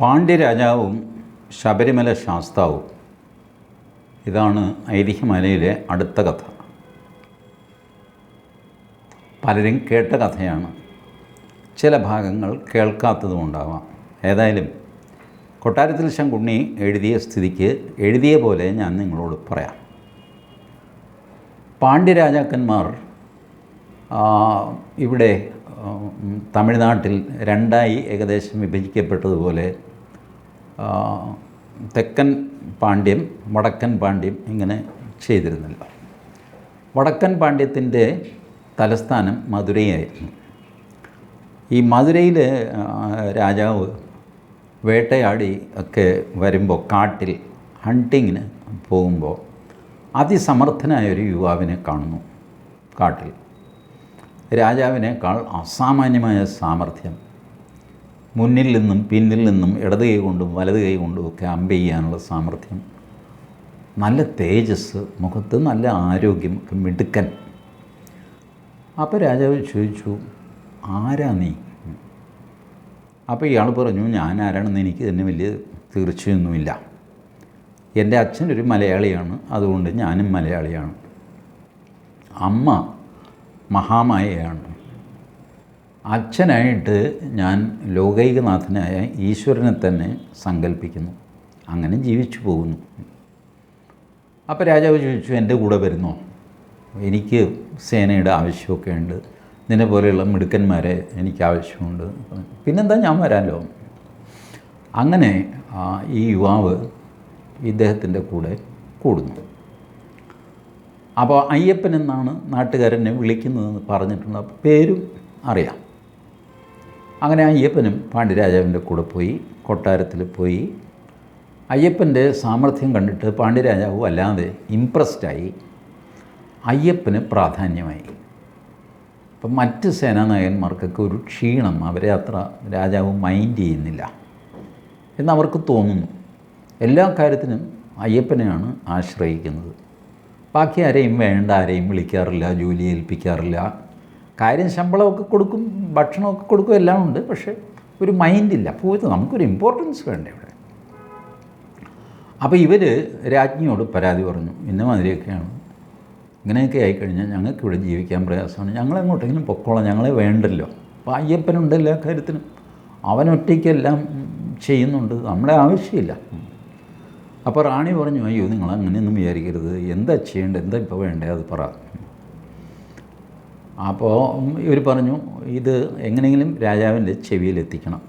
പാണ്ഡ്യരാജാവും ശബരിമല ശാസ്താവും. ഇതാണ് ഐതിഹ്യമലയിലെ അടുത്ത കഥ. പലരും കേട്ട കഥയാണ്. ചില ഭാഗങ്ങൾ കേൾക്കാത്തതുമുണ്ടാവാം ഏതായാലും കൊട്ടാരത്തിൽ ശങ്കുണ്ണി എഴുതിയ സ്ഥിതിക്ക് എഴുതിയ പോലെ ഞാൻ നിങ്ങളോട് പറയാം. പാണ്ഡ്യരാജാക്കന്മാർ ഇവിടെ തമിഴ്നാട്ടിൽ രണ്ടായി ഏകദേശം വിഭജിക്കപ്പെട്ടതുപോലെ തെക്കൻ പാണ്ഡ്യം വടക്കൻ പാണ്ഡ്യം ഇങ്ങനെ ചെയ്തിരുന്നില്ല. വടക്കൻ പാണ്ഡ്യത്തിന്റെ തലസ്ഥാനം മധുരയായിരുന്നു. ഈ മധുരയിൽ രാജാവ് വേട്ടയാടി ഒക്കെ വരുമ്പോൾ കാട്ടിൽ ഹണ്ടിങ്ങിന് പോകുമ്പോൾ അതിസമർത്ഥനായ ഒരു യുവാവിനെ കാണുന്നു കാട്ടിൽ. രാജാവിനേക്കാൾ അസാമാന്യമായ സാമർഥ്യം മുന്നിൽ നിന്നും പിന്നിൽ നിന്നും ഇടത് കൈ കൊണ്ടും വലത് കൈ കൊണ്ടും ഒക്കെ അമ്പ ചെയ്യാനുള്ള സാമർഥ്യം. നല്ല തേജസ് മുഖത്ത് നല്ല ആരോഗ്യം മിടുക്കൻ. അപ്പോൾ രാജാവ് ചോദിച്ചു ആരാ നീ? അപ്പോൾ ഇയാൾ പറഞ്ഞു ഞാൻ ആരാണെന്ന് എനിക്ക് തന്നെ വലിയ തീർച്ചയൊന്നുമില്ല. എന്റെ അച്ഛനൊരു മലയാളിയാണ് അതുകൊണ്ട് ഞാനും മലയാളിയാണ്. അമ്മ മഹാമായയാണ്. അച്ഛനായിട്ട് ഞാൻ ലോകൈകനാഥനായ ഈശ്വരനെ തന്നെ സങ്കല്പിക്കുന്നു അങ്ങനെ ജീവിച്ചു പോകുന്നു. അപ്പോൾ രാജാവ് ചോദിച്ചു എന്റെ കൂടെ വരുന്നോ? എനിക്ക് സേനയുടെ ആവശ്യമൊക്കെ ഉണ്ട്. നിന്നെ പോലെയുള്ള മിടുക്കന്മാരെ എനിക്ക് ആവശ്യമുണ്ട്. പിന്നെന്താ ഞാൻ വരാമല്ലോ അങ്ങനെ ഈ യുവാവ് ഇദ്ദേഹത്തിന്റെ കൂടെ കൂടുന്നു. അപ്പോൾ അയ്യപ്പൻ എന്നാണ് നാട്ടുകാരനെ വിളിക്കുന്നതെന്ന് പറഞ്ഞിട്ടുണ്ട് പേരും അറിയാം. അങ്ങനെ അയ്യപ്പനും പാണ്ഡ്യരാജാവിന്റെ കൂടെ പോയി കൊട്ടാരത്തിൽ പോയി. അയ്യപ്പന്റെ സാമർഥ്യം കണ്ടിട്ട് പാണ്ഡ്യരാജാവ് വല്ലാതെ ഇമ്പ്രസ്ഡായി അയ്യപ്പന് പ്രാധാന്യമായി. അപ്പം മറ്റ് സേനാനായകന്മാർക്കൊക്കെ ഒരു ക്ഷീണം അവരെ അത്ര രാജാവ് മൈൻഡ് ചെയ്യുന്നില്ല എന്നവർക്ക് തോന്നുന്നു. എല്ലാ കാര്യത്തിനും അയ്യപ്പനെയാണ് ആശ്രയിക്കുന്നത്. ബാക്കി ആരെയും വേണ്ട ആരെയും വിളിക്കാറില്ല ജോലി ഏൽപ്പിക്കാറില്ല. കാര്യം ശമ്പളമൊക്കെ കൊടുക്കും ഭക്ഷണമൊക്കെ കൊടുക്കും എല്ലാം ഉണ്ട് പക്ഷേ ഒരു മൈൻഡില്ല. പോയത് നമുക്കൊരു ഇമ്പോർട്ടൻസ് വേണ്ട ഇവിടെ. അപ്പോൾ ഇവർ രാജ്ഞിയോട് പരാതി പറഞ്ഞു. ഇന്ന മാതിരിയൊക്കെയാണ്. ഇങ്ങനെയൊക്കെ ആയിക്കഴിഞ്ഞാൽ ഞങ്ങൾക്ക് ഇവിടെ ജീവിക്കാൻ പ്രയാസമാണ്. ഞങ്ങളെങ്ങോട്ടെങ്കിലും പൊക്കോളാം. ഞങ്ങളെ വേണ്ടല്ലോ. അപ്പോൾ അയ്യപ്പനുണ്ട് എല്ലാ കാര്യത്തിനും. അവനൊറ്റയ്ക്കെല്ലാം ചെയ്യുന്നുണ്ട്. നമ്മുടെ ആവശ്യമില്ല. അപ്പോൾ റാണി പറഞ്ഞു അയ്യോ നിങ്ങൾ അങ്ങനെയൊന്നും വിചാരിക്കരുത്. എന്താ ചെയ്യേണ്ടത്? എന്താ ഇപ്പോൾ വേണ്ടത് അത് പറ. അപ്പോൾ ഇവർ പറഞ്ഞു ഇത് എങ്ങനെയെങ്കിലും രാജാവിന്റെ ചെവിയിലെത്തിക്കണം.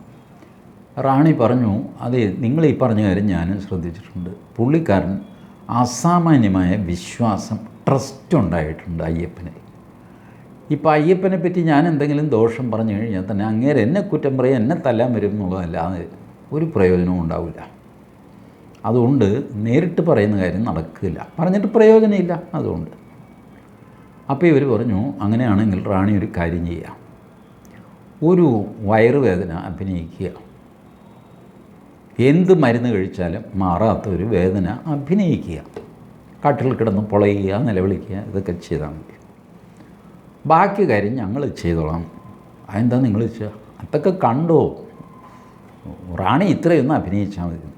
റാണി പറഞ്ഞു അതെ നിങ്ങൾ ഈ പറഞ്ഞ കാര്യം ഞാനും ശ്രദ്ധിച്ചിട്ടുണ്ട്. പുള്ളിക്കാരൻ അസാമാന്യമായ വിശ്വാസം ട്രസ്റ്റ് ഉണ്ടായിട്ടുണ്ട് അയ്യപ്പനെ. ഇപ്പോൾ അയ്യപ്പനെ പറ്റി ഞാൻ എന്തെങ്കിലും ദോഷം പറഞ്ഞു കഴിഞ്ഞാൽ തന്നെ അങ്ങേരെ എന്നെ കുറ്റം പറയും എന്നെ തല്ലാൻ വരും എന്നുള്ളതല്ലാതെ ഒരു പ്രയോജനവും ഉണ്ടാവില്ല. അതുകൊണ്ട് നേരിട്ട് പറയുന്ന കാര്യം നടക്കില്ല. പറഞ്ഞിട്ട് പ്രയോജനമില്ല. അതുകൊണ്ട് അപ്പോൾ ഇവർ പറഞ്ഞു അങ്ങനെയാണെങ്കിൽ റാണി ഒരു കാര്യം ചെയ്യാം. ഒരു വയറുവേദന അഭിനയിക്കുക. എന്ത് മരുന്ന് കഴിച്ചാലും മാറാത്ത ഒരു വേദന അഭിനയിക്കുക. കാട്ടിൽ കിടന്ന് പൊളയുക നിലവിളിക്കുക ഇതൊക്കെ ചെയ്താൽ മതി. ബാക്കി കാര്യം ഞങ്ങൾ ചെയ്തോളാം. അതെന്താ നിങ്ങൾ ചെയ്യുക അതൊക്കെ കണ്ടോ? റാണി ഇത്രയൊന്നും അഭിനയിച്ചാൽ മതി.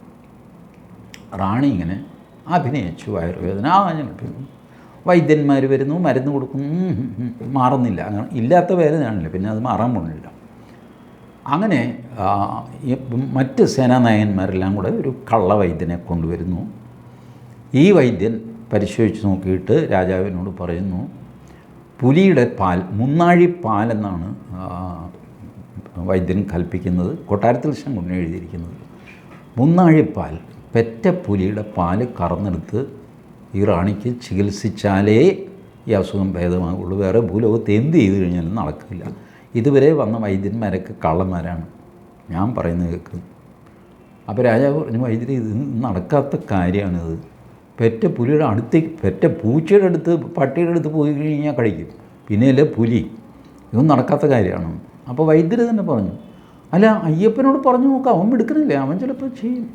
റാണി ഇങ്ങനെ അഭിനയിച്ചു വയറുവേദന ആ ഞാൻ വൈദ്യന്മാർ വരുന്നു മരുന്ന് കൊടുക്കുന്നു മാറുന്നില്ല. അങ്ങനെ ഇല്ലാത്ത വേദനയാണല്ലോ പിന്നെ അത് മാറാൻ പോകുന്നില്ല. അങ്ങനെ മറ്റ് സേനാനായകന്മാരെല്ലാം കൂടെ ഒരു കള്ള വൈദ്യനെ കൊണ്ടുവരുന്നു. ഈ വൈദ്യൻ പരിശോധിച്ച് നോക്കിയിട്ട് രാജാവിനോട് പറയുന്നു പുലിയുടെ പാൽ മുന്നാഴി പാലെന്നാണ് വൈദ്യൻ കൽപ്പിക്കുന്നത്. കൊട്ടാരത്തിൽ ശങ്കുണ്ണി എഴുതിയിരിക്കുന്നത്. മുന്നാഴിപ്പാൽ പെറ്റ പുലിയുടെ പാൽ കറന്നെടുത്ത് ഈ റാണിക്ക് ചികിത്സിച്ചാലേ ഈ അസുഖം ഭേദമാകുള്ളൂ വേറെ ഭൂലോകത്ത് എന്ത് ചെയ്തു കഴിഞ്ഞാലും നടക്കില്ല. ഇതുവരെ വന്ന വൈദ്യന്മാരൊക്കെ കള്ളന്മാരാണ്. ഞാൻ പറയുന്നത് കേൾക്കും അപ്പോൾ രാജാവ് പറഞ്ഞു വൈദ്യര് ഇത് നടക്കാത്ത കാര്യമാണിത്. പെറ്റ പുലിയുടെ അടുത്തേക്ക് പെറ്റ പൂച്ചയുടെ അടുത്ത് പട്ടിയുടെ അടുത്ത് പോയി കഴിഞ്ഞാൽ കഴിക്കും. പിന്നെയല്ലേ പുലി. ഇതൊന്നും നടക്കാത്ത കാര്യമാണ്. അപ്പോൾ വൈദ്യര് തന്നെ പറഞ്ഞു അല്ല അയ്യപ്പനോട് പറഞ്ഞു നോക്കാം. അവൻ എടുക്കണില്ലേ അവൻ ചിലപ്പോൾ ചെയ്യും.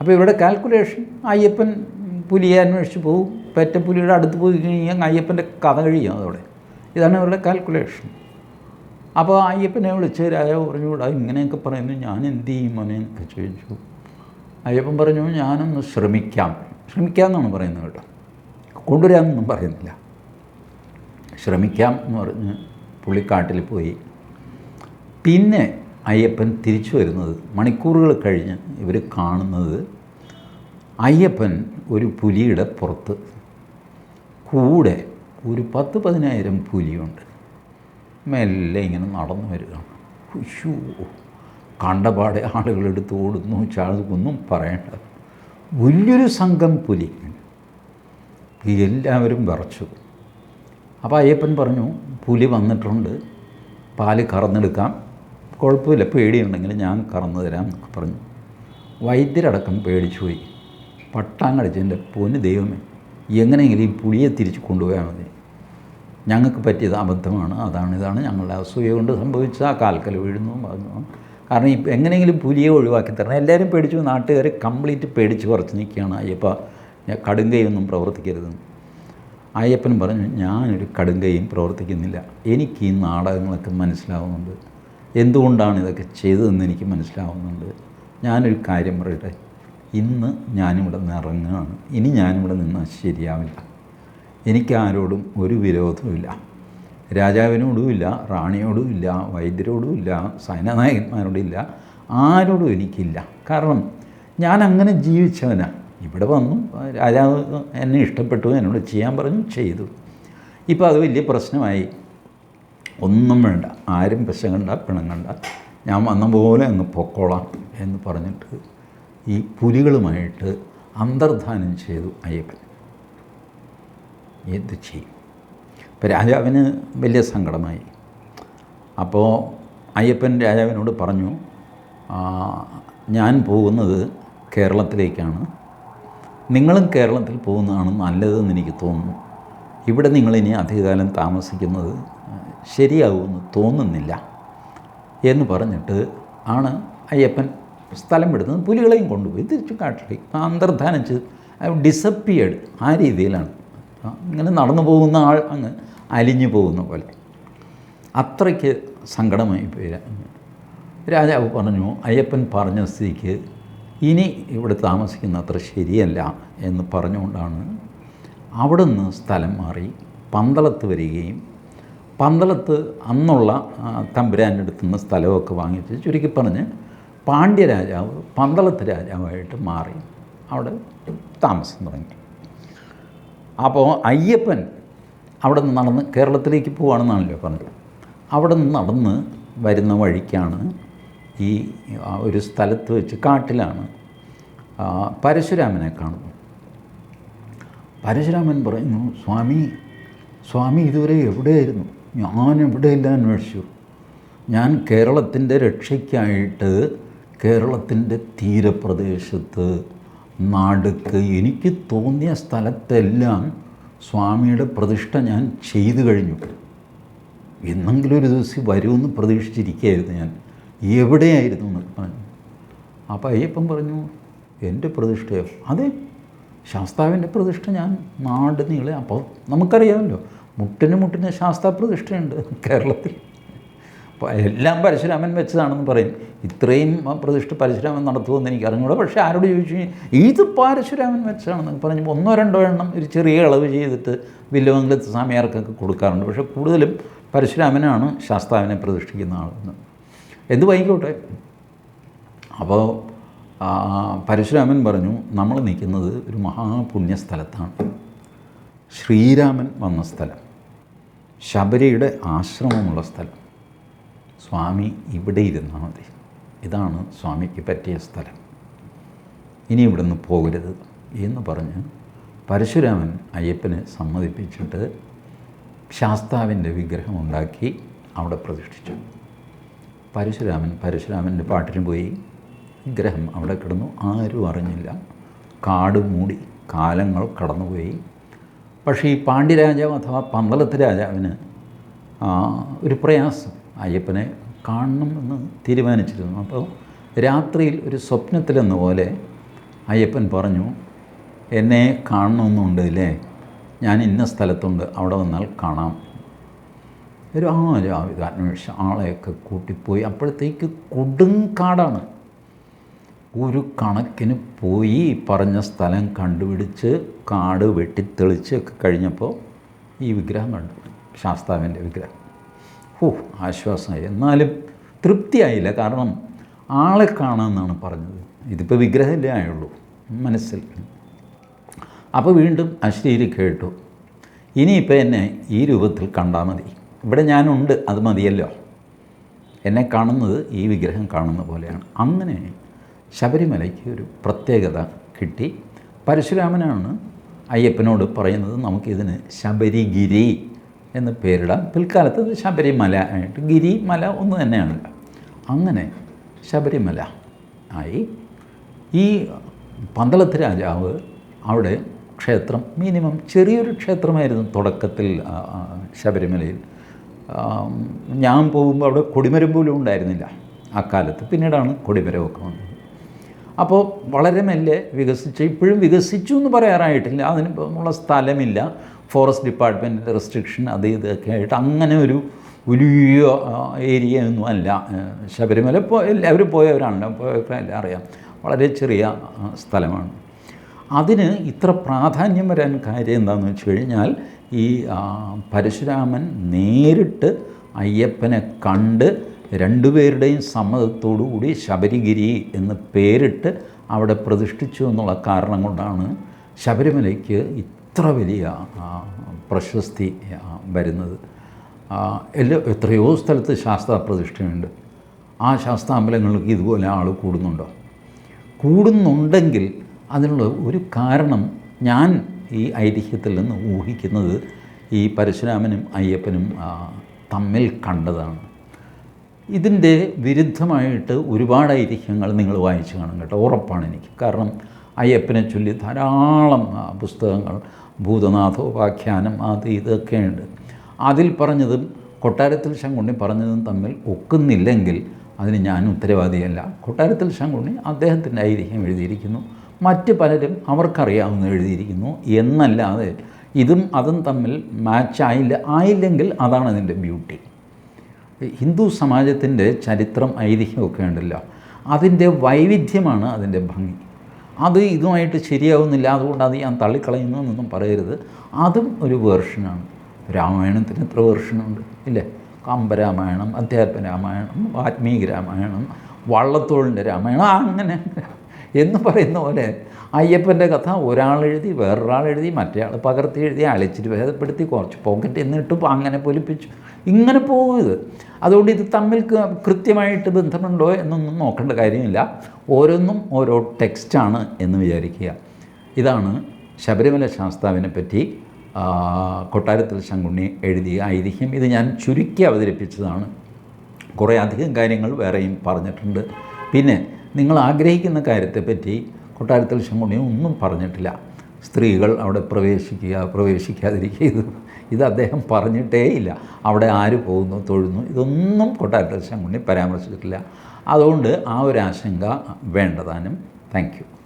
അപ്പോൾ ഇവിടെ കാൽക്കുലേഷൻ അയ്യപ്പൻ പുലിയെ അന്വേഷിച്ച് പോവും. പെറ്റ പുലിയുടെ അടുത്ത് പോയി കഴിഞ്ഞാൽ അയ്യപ്പന്റെ കഥ കഴിയും അതോടെ ഇതാണ് അവരുടെ കാൽക്കുലേഷൻ അപ്പോൾ അയ്യപ്പനെ വിളിച്ച് രാജാവ് പറഞ്ഞു "എടാ, ഇങ്ങനെയൊക്കെ പറയുന്നു. ഞാൻ എന്ത് ചെയ്യും മോനെ? എന്നൊക്കെ ചോദിച്ചു. അയ്യപ്പൻ പറഞ്ഞു ഞാനൊന്ന് ശ്രമിക്കാം. ശ്രമിക്കാമെന്നാണ് പറയുന്നത് കേട്ടോ. കൊണ്ടുവരാമെന്നൊന്നും പറയുന്നില്ല. ശ്രമിക്കാം എന്ന് പറഞ്ഞ് പുള്ളിക്കാട്ടിൽ പോയി. പിന്നെ അയ്യപ്പൻ തിരിച്ചു വരുന്നത് മണിക്കൂറുകൾ കഴിഞ്ഞ് ഇവർ കാണുന്നത് അയ്യപ്പൻ ഒരു പുലിയുടെ പുറത്ത്. കൂടെ ഒരു പത്ത് പതിനായിരം പുലിയുണ്ട്. മെല്ലെ ഇങ്ങനെ നടന്നു വരികയാണ് കുശു കണ്ടപാടെ ആളുകളെടുത്ത് ഓടുന്നു ചാടുന്നു പറയേണ്ട. വലിയൊരു സംഘം പുലി. എല്ലാവരും വിറച്ചു. അപ്പോൾ അയ്യപ്പൻ പറഞ്ഞു പുലി വന്നിട്ടുണ്ട്. പാൽ കറന്നെടുക്കാം. കുഴപ്പമില്ല പേടിയുണ്ടെങ്കിൽ ഞാൻ കറന്നു തരാം എന്നൊക്കെ പറഞ്ഞു. വൈദ്യരടക്കം പേടിച്ചു പോയി. പട്ടാങ്ങടിച്ചതിന്റെ പൊന്ന് ദൈവമേ. എങ്ങനെയെങ്കിലും ഈ പുളിയെ തിരിച്ച് കൊണ്ടുപോയാൽ മതി. ഞങ്ങൾക്ക് പറ്റിയത് അബദ്ധമാണ്. അതാണ് ഇതാണ് ഞങ്ങളുടെ അസൂയ കൊണ്ട് സംഭവിച്ച ആ കാൽക്കൽ വീഴുന്നു പറഞ്ഞു കാരണം ഈ എങ്ങനെയെങ്കിലും പുലിയെ ഒഴിവാക്കി തരണം. എല്ലാവരും പേടിച്ചു. നാട്ടുകാർ കംപ്ലീറ്റ് പേടിച്ച് കുറച്ച് നിൽക്കുകയാണ്. അയ്യപ്പ കടുങ്കയൊന്നും പ്രവർത്തിക്കരുതെന്ന്. അയ്യപ്പനും പറഞ്ഞു ഞാനൊരു കടുങ്കയും പ്രവർത്തിക്കുന്നില്ല. എനിക്ക് ഈ നാടകങ്ങളൊക്കെ മനസ്സിലാവുന്നുണ്ട്. എന്തുകൊണ്ടാണ് ഇതൊക്കെ ചെയ്തതെന്ന് എനിക്ക് മനസ്സിലാവുന്നുണ്ട്. ഞാനൊരു കാര്യം പറയട്ടെ? ഇന്ന് ഞാനിവിടെ നിന്ന് ഇറങ്ങുകയാണ് ഇനി ഞാനിവിടെ നിന്നാൽ ശരിയാവില്ല. എനിക്കാരോടും ഒരു വിരോധവുമില്ല രാജാവിനോടുമില്ല റാണിയോടുമില്ല വൈദ്യരോടുമില്ല സൈനനായകന്മാരോടില്ല ആരോടും എനിക്കില്ല. കാരണം ഞാൻ അങ്ങനെ ജീവിച്ചവനാണ് ഇവിടെ വന്നു രാജാവ് എന്നെ ഇഷ്ടപ്പെട്ടു എന്നോട് ചെയ്യാൻ പറഞ്ഞു ചെയ്തു. ഇപ്പോൾ അത് വലിയ പ്രശ്നമായി. ഒന്നും വേണ്ട ആരും പെശകണ്ട പിണങ്ങണ്ട. ഞാൻ വന്ന പോലെ അങ്ങ് പൊക്കോളാം എന്ന് പറഞ്ഞിട്ട് ഈ പുലികളുമായിട്ട് അന്തർധാനം ചെയ്തു അയ്യപ്പൻ. എന്ത് ചെയ്യും? ഇപ്പം രാജാവിന് വലിയ സങ്കടമായി. അപ്പോൾ അയ്യപ്പൻ രാജാവിനോട് പറഞ്ഞു "ആ, ഞാൻ പോകുന്നത് കേരളത്തിലേക്കാണ്. നിങ്ങളും കേരളത്തിൽ പോകുന്നതാണ് നല്ലതെന്ന് എനിക്ക് തോന്നുന്നു. ഇവിടെ നിങ്ങളിനി അധികകാലം താമസിക്കുന്നത് ശരിയാകുമെന്ന് തോന്നുന്നില്ല എന്ന് പറഞ്ഞിട്ട് ആണ് അയ്യപ്പൻ സ്ഥലം വിടുന്നത് പുലികളെയും കൊണ്ടുപോയി തിരിച്ചു കാട്ടിലേക്ക്. അന്തർധാനം ചെയ്ത് ഡിസപ്പിയേഡ് ആ രീതിയിലാണ്. ഇങ്ങനെ നടന്നു പോകുന്ന ആൾ അങ്ങ് അലിഞ്ഞു പോകുന്ന പോലെ. അത്രയ്ക്ക് സങ്കടമായി പോയി രാജാവ്. പറഞ്ഞു അയ്യപ്പൻ പറഞ്ഞ സ്ഥിതിക്ക് ഇനി ഇവിടെ താമസിക്കുന്ന അത്ര ശരിയല്ല എന്ന് പറഞ്ഞുകൊണ്ടാണ് അവിടുന്ന് സ്ഥലം മാറി പന്തളത്ത് വരികയും പന്തളത്ത് അന്നുള്ള തമ്പുരാന്റെ അടുത്തുനിന്ന് സ്ഥലമൊക്കെ വാങ്ങിച്ച് ചുരുക്കി പറഞ്ഞ് പാണ്ഡ്യരാജാവ് പന്തളത്ത് രാജാവായിട്ട് മാറി. അവിടെ താമസം തുടങ്ങി. അപ്പോൾ അയ്യപ്പൻ അവിടെ നിന്ന് നടന്ന് കേരളത്തിലേക്ക് പോവുകയാണെന്നാണല്ലോ പറഞ്ഞത്. അവിടെ നിന്ന് നടന്ന് വരുന്ന വഴിക്കാണ് ഈ ഒരു സ്ഥലത്ത് വെച്ച് കാട്ടിലാണ് പരശുരാമനെ കാണുന്നു പരശുരാമൻ പറയുന്നു സ്വാമി സ്വാമി ഇതുവരെ എവിടെയായിരുന്നു? ഞാൻ എവിടെയില്ല അന്വേഷിച്ചു? ഞാൻ കേരളത്തിന്റെ രക്ഷയ്ക്കായിട്ട് കേരളത്തിന്റെ തീരപ്രദേശത്ത് നാടുക്ക് എനിക്ക് തോന്നിയ സ്ഥലത്തെല്ലാം സ്വാമിയുടെ പ്രതിഷ്ഠ ഞാൻ ചെയ്തു കഴിഞ്ഞു. എന്നെങ്കിലും ഒരു ദിവസം വരുമെന്ന് പ്രതീക്ഷിച്ചിരിക്കുകയായിരുന്നു ഞാൻ. എവിടെയായിരുന്നു പറഞ്ഞു അപ്പോൾ അയ്യപ്പൻ പറഞ്ഞു എന്റെ പ്രതിഷ്ഠയോ അതെ ശാസ്താവിന്റെ പ്രതിഷ്ഠ ഞാൻ നാട് നീളെ അപ്പോൾ നമുക്കറിയാമല്ലോ മുട്ടിന് മുട്ടിന് ശാസ്താ പ്രതിഷ്ഠയുണ്ട് കേരളത്തിൽ. എല്ലാം പരശുരാമൻ വെച്ചതാണെന്ന് പറയും. ഇത്രയും പ്രതിഷ്ഠ പരശുരാമൻ നടത്തുമെന്ന് എനിക്ക് അറിഞ്ഞൂടാ പക്ഷേ ആരോട് ചോദിച്ചു ഇത് പരശുരാമൻ വെച്ചതാണെന്ന് പറഞ്ഞപ്പോൾ ഒന്നോ രണ്ടോ എണ്ണം ഒരു ചെറിയ ഇളവ് ചെയ്തിട്ട് വില്ലുമംഗലത്ത് സ്വാമിയാർക്കൊക്കെ കൊടുക്കാറുണ്ട്. പക്ഷേ കൂടുതലും പരശുരാമനാണ് ശാസ്താവിനെ പ്രതിഷ്ഠിക്കുന്ന ആളെന്ന്. എന്ത് വൈകോട്ടെ അപ്പോൾ പരശുരാമൻ പറഞ്ഞു നമ്മൾ നിൽക്കുന്നത് ഒരു മഹാപുണ്യ സ്ഥലത്താണ്. ശ്രീരാമൻ വന്ന സ്ഥലം. ശബരിയുടെ ആശ്രമമുള്ള സ്ഥലം. സ്വാമി ഇവിടെ ഇരുന്നാൽ മതി. ഇതാണ് സ്വാമിക്ക് പറ്റിയ സ്ഥലം. ഇനി ഇവിടെ നിന്ന് പോകരുത് എന്ന് പറഞ്ഞ് പരശുരാമൻ അയ്യപ്പനെ സമ്മതിപ്പിച്ചിട്ട് ശാസ്താവിന്റെ വിഗ്രഹം ഉണ്ടാക്കി അവിടെ പ്രതിഷ്ഠിച്ചു. പരശുരാമൻ പരശുരാമന്റെ പാട്ടിന് പോയി വിഗ്രഹം അവിടെ കിടന്നു. ആരും അറിഞ്ഞില്ല. കാട് മൂടി കാലങ്ങൾ കടന്നുപോയി. പക്ഷേ ഈ പാണ്ഡ്യരാജാവ് അഥവാ പന്തളത്ത് രാജാവിന് ഒരു പ്രയാസം. അയ്യപ്പനെ കാണണം എന്ന് തീരുമാനിച്ചിരുന്നു. അപ്പോൾ രാത്രിയിൽ ഒരു സ്വപ്നത്തിലെന്ന പോലെ അയ്യപ്പൻ പറഞ്ഞു എന്നെ കാണണമെന്നുണ്ട് അല്ലേ ഞാൻ ഇന്ന സ്ഥലത്തുണ്ട് അവിടെ വന്നാൽ കാണാം. രാജാവ് അന്വേഷിച്ച ആളെയൊക്കെ കൂട്ടിപ്പോയി. അപ്പോഴത്തേക്ക് കൊടുങ്കാടാണ് ഒരു കണക്കിന് പോയി പറഞ്ഞ സ്ഥലം കണ്ടുപിടിച്ച് കാട് വെട്ടിത്തെളിച്ച് ഒക്കെ കഴിഞ്ഞപ്പോൾ ഈ വിഗ്രഹം കണ്ടു. ശാസ്താവിന്റെ വിഗ്രഹം. ഓ ആശ്വാസമായി. എന്നാലും തൃപ്തിയായില്ല. കാരണം ആളെ കാണാമെന്നാണ് പറഞ്ഞത്. ഇതിപ്പോൾ വിഗ്രഹമല്ലേ ആയുള്ളൂ. മനസ്സിൽ. അപ്പോൾ വീണ്ടും അശ്രീരി കേട്ടു. ഇനിയിപ്പോൾ എന്നെ ഈ രൂപത്തിൽ കണ്ടാൽ മതി. ഇവിടെ ഞാനുണ്ട് അത് മതിയല്ലോ. എന്നെ കാണുന്നത് ഈ വിഗ്രഹം കാണുന്ന പോലെയാണ്. അങ്ങനെ ശബരിമലയ്ക്ക് ഒരു പ്രത്യേകത കിട്ടി. പരശുരാമനാണ് അയ്യപ്പനോട് പറയുന്നത് നമുക്കിതിന് ശബരിഗിരി എന്ന് പേരിടാം. പിൽക്കാലത്ത് ഇത് ശബരിമല ആയിട്ട് ഗിരി മല ഒന്ന് തന്നെയാണല്ലോ. അങ്ങനെ ശബരിമല ആയി ഈ പന്തളത്ത് രാജാവ് അവിടെ ക്ഷേത്രം മിനിമം ചെറിയൊരു ക്ഷേത്രമായിരുന്നു തുടക്കത്തിൽ ശബരിമലയിൽ. ഞാൻ പോകുമ്പോൾ അവിടെ കൊടിമരം പോലും ഉണ്ടായിരുന്നില്ല അക്കാലത്ത്. പിന്നീടാണ് കൊടിമരമൊക്കെ വന്നത്. അപ്പോൾ വളരെ മെല്ലെ വികസിച്ച് ഇപ്പോഴും വികസിച്ചു എന്ന് പറയാറായിട്ടില്ല. അതിന് ഉള്ള സ്ഥലമില്ല. ഫോറസ്റ്റ് ഡിപ്പാർട്ട്മെന്റിന്റെ റെസ്ട്രിക്ഷൻ അത് ഇതൊക്കെ ആയിട്ട് അങ്ങനെ ഒരു വലിയ ഏരിയ ഒന്നും അല്ല. ശബരിമല പോ എല്ലാവരും പോയവരാണല്ലോ പോയവരെല്ലാം അറിയാം. വളരെ ചെറിയ സ്ഥലമാണ്. അതിന് ഇത്ര പ്രാധാന്യം വരാൻ കാര്യം എന്താണെന്ന് വെച്ച് കഴിഞ്ഞാൽ ഈ പരശുരാമൻ നേരിട്ട് അയ്യപ്പനെ കണ്ട് രണ്ടുപേരുടെയും സമ്മതത്തോടുകൂടി ശബരിഗിരി എന്ന് പേരിട്ട് അവിടെ പ്രതിഷ്ഠിച്ചു എന്നുള്ള കാരണം കൊണ്ടാണ് ശബരിമലയ്ക്ക് ഇത്ര വലിയ പ്രശസ്തി വരുന്നത്. എല്ലാ എത്രയോ സ്ഥലത്ത് ശാസ്ത്ര പ്രതിഷ്ഠയുണ്ട് ആ ശാസ്താമ്പലങ്ങൾക്ക് ഇതുപോലെ ആൾ കൂടുന്നുണ്ടോ? കൂടുന്നുണ്ടെങ്കിൽ അതിനുള്ള ഒരു കാരണം ഞാൻ ഈ ഐതിഹ്യത്തിൽ നിന്ന് ഊഹിക്കുന്നത് ഈ പരശുരാമനും അയ്യപ്പനും തമ്മിൽ കണ്ടതാണ്. ഇതിന്റെ വിരുദ്ധമായിട്ട് ഒരുപാട് ഐതിഹ്യങ്ങൾ നിങ്ങൾ വായിച്ചു കാണും കേട്ടോ. ഉറപ്പാണ് എനിക്ക്. കാരണം അയ്യപ്പനെ ചൊല്ലി ധാരാളം പുസ്തകങ്ങൾ ഭൂതനാഥോപാഖ്യാനം അത് ഇതൊക്കെയുണ്ട്. അതിൽ പറഞ്ഞതും കൊട്ടാരത്തിൽ ശങ്കുണ്ണി പറഞ്ഞതും തമ്മിൽ ഒക്കുന്നില്ലെങ്കിൽ അതിന് ഞാൻ ഉത്തരവാദിയല്ല. കൊട്ടാരത്തിൽ ശങ്കുണ്ണി അദ്ദേഹത്തിന്റെ ഐതിഹ്യം എഴുതിയിരിക്കുന്നു. മറ്റ് പലരും അവർക്കറിയാവുന്ന എഴുതിയിരിക്കുന്നു. എന്നല്ലാതെ ഇതും അതും തമ്മിൽ മാച്ച് ആയില്ല. ആയില്ലെങ്കിൽ അതാണ് അതിന്റെ ബ്യൂട്ടി ഹിന്ദു സമാജത്തിന്റെ ചരിത്രം ഐതിഹ്യമൊക്കെ ഉണ്ടല്ലോ. അതിന്റെ വൈവിധ്യമാണ് അതിന്റെ ഭംഗി. അത് ഇതുമായിട്ട് ശരിയാവുന്നില്ല അതുകൊണ്ട് അത് ഞാൻ തള്ളിക്കളയുന്നു എന്നൊന്നും പറയരുത്. അതും ഒരു വേർഷനാണ്. രാമായണത്തിന് എത്ര വേർഷനുണ്ട് ഇല്ലേ? കമ്പരാമായണം അധ്യാത്മ രാമായണം വാൽമീകി രാമായണം വള്ളത്തോളിന്റെ രാമായണം അങ്ങനെ. എന്ന് പറയുന്ന പോലെ അയ്യപ്പന്റെ കഥ ഒരാൾ എഴുതി വേറൊരാൾ എഴുതി മറ്റേയാൾ പകർത്തി എഴുതി അളിച്ചിട്ട് ഭേദപ്പെടുത്തി കുറച്ച് പോക്കറ്റ് എന്നിട്ട് അങ്ങനെ പൊലിപ്പിച്ചു. ഇങ്ങനെ പോകുന്നത് അതുകൊണ്ട് ഇത് തമ്മിൽ കൃത്യമായിട്ട് ബന്ധമുണ്ടോ എന്നൊന്നും നോക്കേണ്ട കാര്യമില്ല. ഓരോന്നും ഓരോ ടെക്സ്റ്റാണ് എന്ന് വിചാരിക്കുക. ഇതാണ് ശബരിമല ശാസ്താവിനെ പറ്റി കൊട്ടാരത്തിൽ ശങ്കുണ്ണി എഴുതിയ ഐതിഹ്യം. ഇത് ഞാൻ ചുരുക്കി അവതരിപ്പിച്ചതാണ്. കുറേ അധികം കാര്യങ്ങൾ വേറെയും പറഞ്ഞിട്ടുണ്ട്. പിന്നെ നിങ്ങൾ ആഗ്രഹിക്കുന്ന കാര്യത്തെപ്പറ്റി കൊട്ടാരത്തിൽ ശങ്കുണ്ണി ഒന്നും പറഞ്ഞിട്ടില്ല. സ്ത്രീകൾ അവിടെ പ്രവേശിക്കുക പ്രവേശിക്കാതിരിക്കുക ഇത് ഇത് അദ്ദേഹം പറഞ്ഞിട്ടേയില്ല. അവിടെ ആര് പോകുന്നു തൊഴുന്നു ഇതൊന്നും കൊട്ടാരത്തിൽ ശങ്കുണ്ണി പരാമർശിച്ചിട്ടില്ല. അതുകൊണ്ട് ആ ഒരു ആശങ്ക വേണ്ടതാനും താങ്ക്